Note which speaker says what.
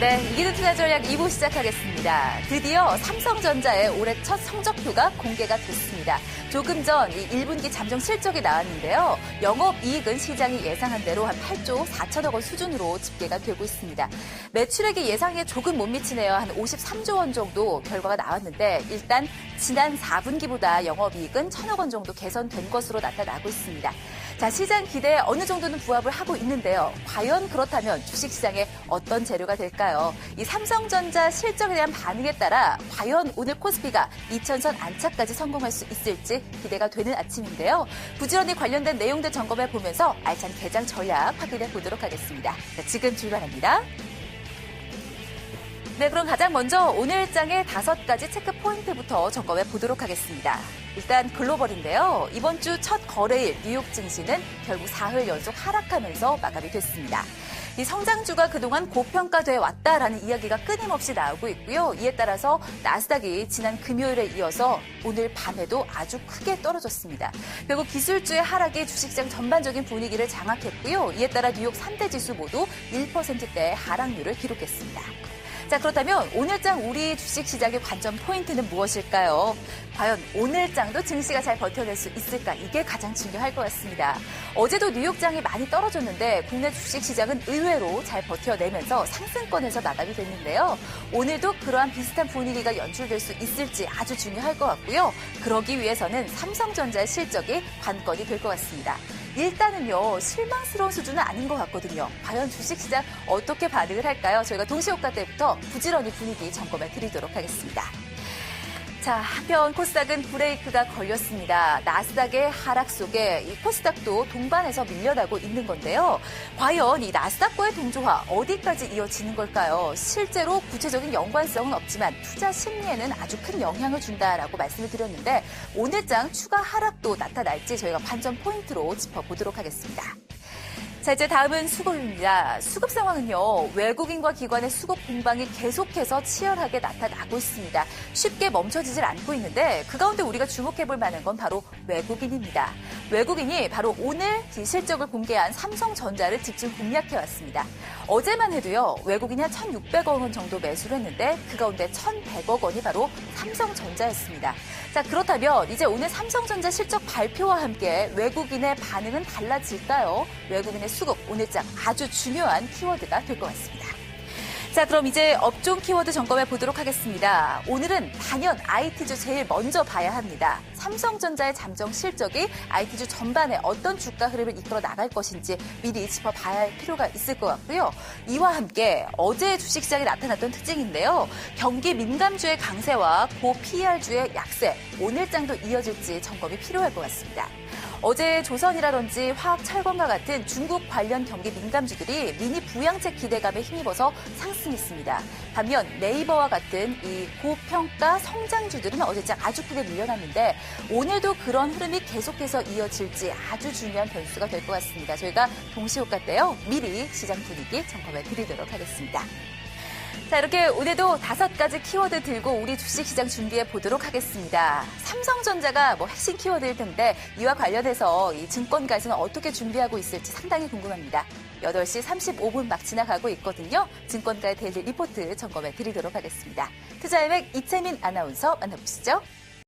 Speaker 1: 네, 이기는 투자 전략 2부 시작하겠습니다. 드디어 삼성전자의 올해 첫 성적표가 공개가 됐습니다. 조금 전 이 1분기 잠정 실적이 나왔는데요. 영업 이익은 시장이 예상한 대로 한 8조 4천억 원 수준으로 집계가 되고 있습니다. 매출액이 예상에 조금 못 미치네요. 한 53조 원 정도 결과가 나왔는데 일단 지난 4분기보다 영업이익은 1천억 원 정도 개선된 것으로 나타나고 있습니다. 자, 시장 기대에 어느 정도는 부합을 하고 있는데요. 과연 그렇다면 주식시장에 어떤 재료가 될까요? 이 삼성전자 실적에 대한 반응에 따라 과연 오늘 코스피가 2천선 안착까지 성공할 수 있을지 기대가 되는 아침인데요. 부지런히 관련된 내용들 점검해 보면서 알찬 개장 전략 확인해 보도록 하겠습니다. 자, 지금 출발합니다. 네, 그럼 가장 먼저 오늘 일장의 다섯 가지 체크 포인트부터 점검해 보도록 하겠습니다. 일단 글로벌인데요. 이번 주 첫 거래일 뉴욕 증시는 결국 사흘 연속 하락하면서 마감이 됐습니다. 이 성장주가 그동안 고평가돼 왔다라는 이야기가 끊임없이 나오고 있고요. 이에 따라서 나스닥이 지난 금요일에 이어서 오늘 밤에도 아주 크게 떨어졌습니다. 결국 기술주의 하락이 주식시장 전반적인 분위기를 장악했고요. 이에 따라 뉴욕 3대 지수 모두 1%대 하락률을 기록했습니다. 자, 그렇다면 오늘장 우리 주식시장의 관점 포인트는 무엇일까요? 과연 오늘장도 증시가 잘 버텨낼 수 있을까? 이게 가장 중요할 것 같습니다. 어제도 뉴욕장이 많이 떨어졌는데 국내 주식시장은 의외로 잘 버텨내면서 상승권에서 나가게 됐는데요. 오늘도 그러한 비슷한 분위기가 연출될 수 있을지 아주 중요할 것 같고요. 그러기 위해서는 삼성전자의 실적이 관건이 될 것 같습니다. 일단은요, 실망스러운 수준은 아닌 것 같거든요. 과연 주식시장 어떻게 반응을 할까요? 저희가 동시효과 때부터 부지런히 분위기 점검해 드리도록 하겠습니다. 자, 한편 코스닥은 브레이크가 걸렸습니다. 나스닥의 하락 속에 이 코스닥도 동반해서 밀려나고 있는 건데요. 과연 이 나스닥과의 동조화 어디까지 이어지는 걸까요? 실제로 구체적인 연관성은 없지만 투자 심리에는 아주 큰 영향을 준다라고 말씀을 드렸는데 오늘장 추가 하락도 나타날지 저희가 관전 포인트로 짚어보도록 하겠습니다. 자, 이제 다음은 수급입니다. 수급 상황은요, 외국인과 기관의 수급 공방이 계속해서 치열하게 나타나고 있습니다. 쉽게 멈춰지질 않고 있는데, 그 가운데 우리가 주목해 볼 만한 건 바로 외국인입니다. 외국인이 바로 오늘 실적을 공개한 삼성전자를 집중 공략해 왔습니다. 어제만 해도요, 외국인이 한 1,600억 원 정도 매수를 했는데, 그 가운데 1,100억 원이 바로 삼성전자였습니다. 자, 그렇다면 이제 오늘 삼성전자 실적 발표와 함께 외국인의 반응은 달라질까요? 외국인의 수급 오늘 장 아주 중요한 키워드가 될 것 같습니다. 자, 그럼 이제 업종 키워드 점검해 보도록 하겠습니다. 오늘은 단연 IT주 제일 먼저 봐야 합니다. 삼성전자의 잠정 실적이 IT주 전반에 어떤 주가 흐름을 이끌어 나갈 것인지 미리 짚어봐야 할 필요가 있을 것 같고요. 이와 함께 어제 주식시장에 나타났던 특징인데요. 경기 민감주의 강세와 고 PR주의 약세, 오늘장도 이어질지 점검이 필요할 것 같습니다. 어제 조선이라든지 화학 철강과 같은 중국 관련 경기 민감주들이 미니 부양책 기대감에 힘입어서 상승했습니다. 반면 네이버와 같은 이 고평가 성장주들은 어제장 아주 크게 밀려났는데 오늘도 그런 흐름이 계속해서 이어질지 아주 중요한 변수가 될 것 같습니다. 저희가 동시효과 때요 미리 시장 분위기 점검해 드리도록 하겠습니다. 자, 이렇게 오늘도 다섯 가지 키워드 들고 우리 주식시장 준비해 보도록 하겠습니다. 삼성전자가 뭐 핵심 키워드일 텐데 이와 관련해서 이 증권가에서는 어떻게 준비하고 있을지 상당히 궁금합니다. 8시 35분 막 지나가고 있거든요. 증권가의 데일리 리포트 점검해 드리도록 하겠습니다. 투자의맥 이채민 아나운서 만나보시죠.